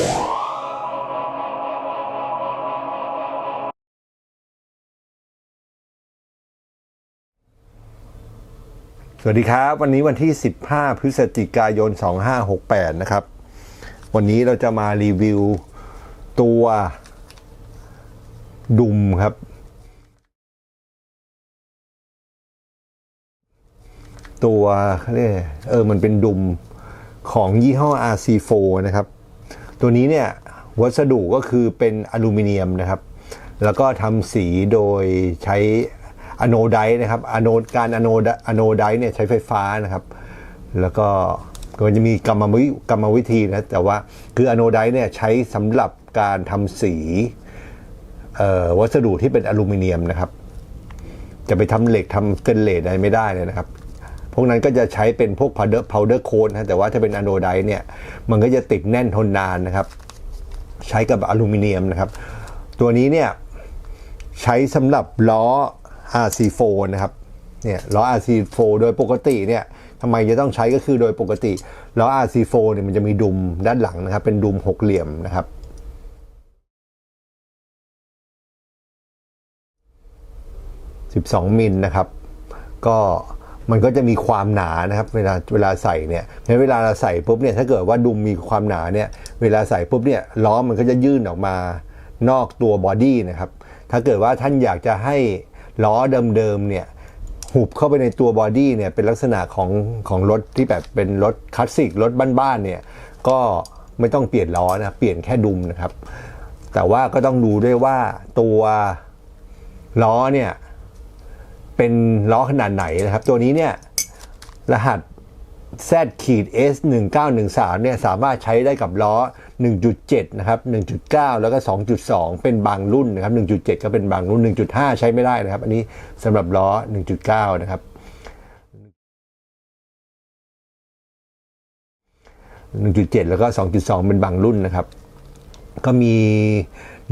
สวัสดีครับ วันนี้วันที่ 15 พฤศจิกายน 2568 นะครับ วันนี้เราจะมารีวิวตัวดุมครับ ตัวเขาเรียกเออมันเป็นดุมของยี่ห้อ RC4 นะครับ ตัวนี้เนี่ยวัสดุก็คือเป็นอลูมิเนียมนะครับ แล้วก็ทำสีโดยใช้อะโนไดต์นะครับอะโนการอะโนอะโนไดต์เนี่ยใช้ไฟฟ้านะครับ แล้วก็ก็จะมีกรรมวิกรรมวิธีนะแต่ว่าคืออะโนไดต์เนี่ยใช้สำหรับการทำสีวัสดุที่เป็นอลูมิเนียมนะครับ จะไปทำเหล็กทำสเตนเลสอะไรไม่ได้เลยนะครับ พวกนั้นก็จะใช้เป็นพวก powder powder coat นะแต่ว่าถ้าเป็นอะโนไดเนี่ย มันก็จะติดแน่นทนนานนะครับ ใช้กับอลูมิเนียมนะครับ ตัวนี้เนี่ย ใช้สำหรับล้อ RC4 นะครับเนี่ยล้อ RC4 โดยปกติเนี่ยทำไมจะต้องใช้ก็คือโดยปกติล้อ RC4 เนี่ยมันจะมีดุมด้านหลังนะครับ เป็นดุมหกเหลี่ยมนะครับ 12 มิลนะครับ ก็ มันก็จะมีความหนานะครับ เวลาเวลาใส่เนี่ยในเวลาเราใส่ปุ๊บเนี่ยถ้าเกิดว่าดุมมีความหนาเนี่ยเวลาใส่ปุ๊บเนี่ยล้อมันก็จะยื่นออกมานอกตัวบอดี้นะครับถ้าเกิดว่าท่านอยากจะให้ล้อเดิมๆเนี่ยหุบเข้าไปในตัวบอดี้เนี่ยเป็นลักษณะของของรถที่แบบเป็นรถคลาสสิกรถบ้านๆเนี่ยก็ไม่ต้องเปลี่ยนล้อนะเปลี่ยนแค่ดุมนะครับ แต่ว่าก็ต้องดูด้วยว่าตัวล้อเนี่ย เป็นล้อขนาดไหนนะครับ ตัวนี้เนี่ยรหัส Z ขีด S 1 9 1 3เนี่ยสามารถใช้ได้กับล้อ 1.7 นะครับ 1.9 แล้วก็ 2.2 เป็นบางรุ่นนะครับ 1.7 ก็เป็นบางรุ่น 1.5 ใช้ไม่ได้นะครับ อันนี้สำหรับล้อ 1.9 นะครับ 1.7 แล้วก็ 2.2 เป็นบางรุ่นนะครับ ก็มี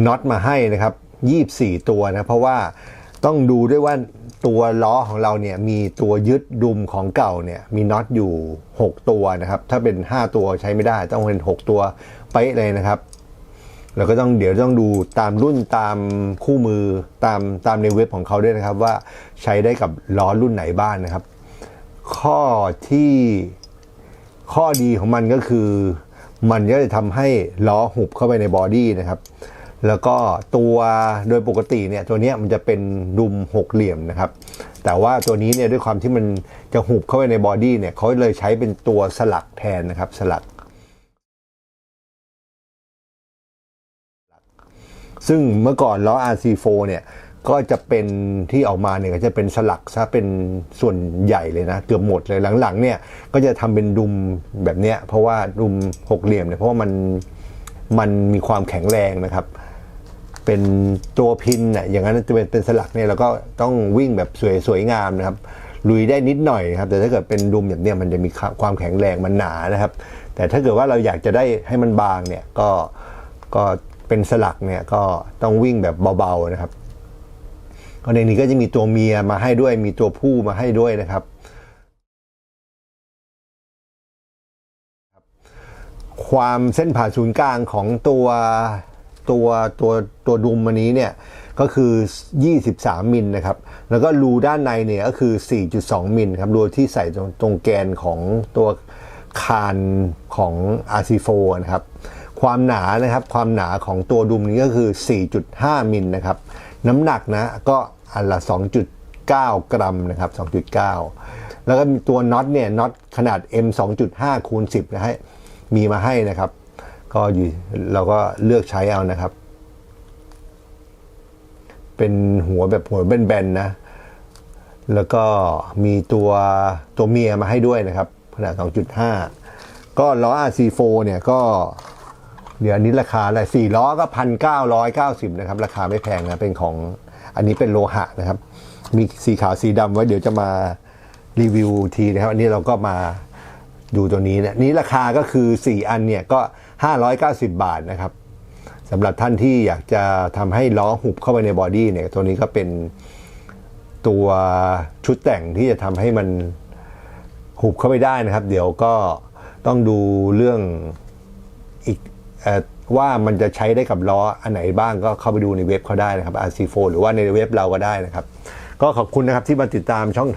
น็อตมาให้นะครับ 24 ตัวนะ เพราะว่า ต้องดูด้วยว่าตัวล้อของเราเนี่ยมีตัวยึดดุมของเก่าเนี่ยมีน็อตอยู่ 6 ตัวนะครับ ถ้าเป็น 5 ตัวใช้ไม่ได้ต้องเป็น 6 ตัวไปเลยนะครับแล้วก็ต้องเดี๋ยวต้องดูตามรุ่นตามคู่มือตามตามในเว็บของเขาด้วยนะครับ ว่าใช้ได้กับล้อรุ่นไหนบ้างนนะครับ ข้อที่ข้อดีของมันก็คือ มันก็จะทำให้ล้อหุบเข้าไปในบอดี้นะครับ แล้วก็ตัวโดยปกติเนี่ยตัวนี้มันจะเป็นดุมหกเหลี่ยมนะครับ แต่ว่าตัวนี้เนี่ยด้วยความที่มันจะหุบเข้าไปในบอดี้เนี่ยเขาเลยใช้เป็นตัวสลักแทนนะครับสลัก ซึ่งเมื่อก่อนล้อ RC4 เนี่ยก็จะเป็นที่ออกมาเนี่ยก็จะเป็นสลักซะเป็นส่วนใหญ่เลยนะเกือบหมดเลยหลังๆ เนี่ยก็จะทำเป็นดุมแบบเนี้ยเพราะว่าดุมหกเหลี่ยมเนี่ยเพราะว่ามันมันมีความแข็งแรงนะครับ เป็นตัวพินน่ะอย่างนั้นจะเป็นเป็นสลักเนี่ยเราก็ต้องวิ่งแบบสวยสวยงามนะครับลุยได้นิดหน่อยครับ แต่ถ้าเกิดเป็นดุมแบบเนี้ยมันจะมีความแข็งแรงมันหนานะครับ แต่ถ้าเกิดว่าเราอยากจะได้ให้มันบางเนี่ยก็ก็เป็นสลักเนี่ยก็ต้องวิ่งแบบเบาๆนะครับก็ในนี้ก็จะมีตัวเมียมาให้ด้วยมีตัวผู้มาให้ด้วยนะครับ ความเส้นผ่าศูนย์กลางของตัว ตัวตัวตัวดุมอันนี้เนี่ยก็คือ 23 มิลนะครับ แล้วก็รูด้านในเนี่ยก็คือ 4.2 มิลครับรูที่ใส่ตรงตรงแกนของตัวคานของ RC4 นะครับ ความหนานะครับความหนาของตัวดุมนี้ก็คือ 4.5 มิลนะครับ น้ำหนักนะก็อันละ 2.9 กรัมนะครับ 2.9 แล้วก็มีตัวน็อตเนี่ยน็อตขนาด M 2.5คูณ10นะฮะมีมาให้นะครับ ก็อยู่เราก็เลือกใช้เอานะครับ เป็นหัวแบบหัวแบนๆนะ แล้วก็มีตัวตัวเมียมาให้ด้วยนะครับ ขนาด 2.5 ก็ล้อ RC4 เนี่ยก็เดี๋ยวอันนี้ราคาอะไรสี่ล้อก็พันเก้าร้อยเก้าสิบนะครับ ราคาไม่แพงนะ เป็นของอันนี้เป็นโลหะนะครับ มีสีขาวสีดำไว้เดี๋ยวจะมารีวิวทีนะครับ อันนี้เราก็มาดูตัวนี้เนี่ยนี้ราคาก็คือ4อันเนี่ยก็ 590 บาทนะครับสำหรับท่านที่อยากจะทำให้ล้อหุบเข้าไปในบอดี้เนี่ยตัวนี้ก็เป็นตัวชุดแต่งที่จะทำให้มันหุบเข้าไปได้นะครับ เดี๋ยวก็ต้องดูเรื่องอีกอว่ามันจะใช้ได้กับล้ออันไหนบ้างก็เข้าไปดูในเว็บเขาได้นะครับ RC4 หรือว่าในเว็บเราก็ได้นะครับ ก็ขอบคุณนะครับที่มาติดตามช่อง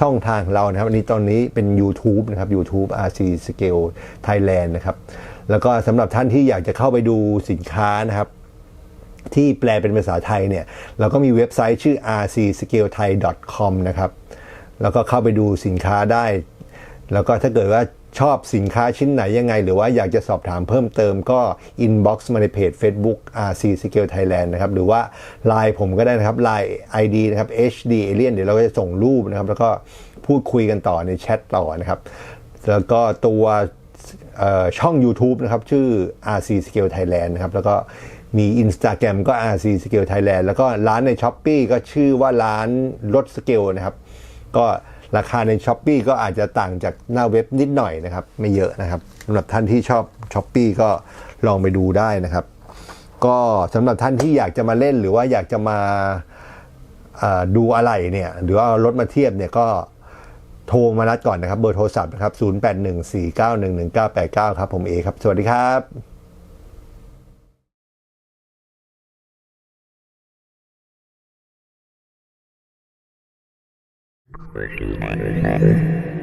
ช่องทางเรานะครับวันนี้ตอนนี้เป็น YouTube นะครับ YouTube RC Scale Thailand นะครับ แล้วก็สำหรับท่านที่อยากจะเข้าไปดูสินค้านะครับ ที่แปลเป็นภาษาไทยเนี่ย เราก็มีเว็บไซต์ชื่อ rcscalethai.com นะครับ แล้วก็เข้าไปดูสินค้าได้ แล้วก็ถ้าเกิดว่าชอบสินค้าชิ้นไหนยังไง หรือว่าอยากจะสอบถามเพิ่มเติมก็ inbox มาในเพจ Facebook RC Scale Thailand นะครับ หรือว่า Line ผมก็ได้นะครับ Line ID นะครับ HD Alien เดี๋ยวเราก็จะส่งรูปนะครับ แล้วก็พูดคุยกันต่อในแชทต่อนะครับ แล้วก็ตัว ช่อง YouTube นะครับ ชื่อ RC Scale Thailand นะครับ แล้วก็มี Instagram ก็ RC Scale Thailand แล้วก็ร้านใน s h อ p e e ก็ชื่อว่าร้านรถสเกลนะครับ ก็ราคาใน s h อ p e e ก็อาจจะต่างจากหน้าเว็บนิดหน่อยนะครับ ไม่เยอะนะครับสำหรับท่านที่ชอบ s h อ p e e ก็ลองไปดูได้นะครับ ก็สำหรับท่านที่อยากจะมาเล่นหรือว่าอยากจะมาดูอะไรเนี่ย หรือว่าเอารถมาเทียบเนี่ยก็ โทรมานัดก่อนนะครับ เบอร์โทรศัพท์นะครับ 0814911989 ครับ ผมเอครับ สวัสดีครับ Thank you.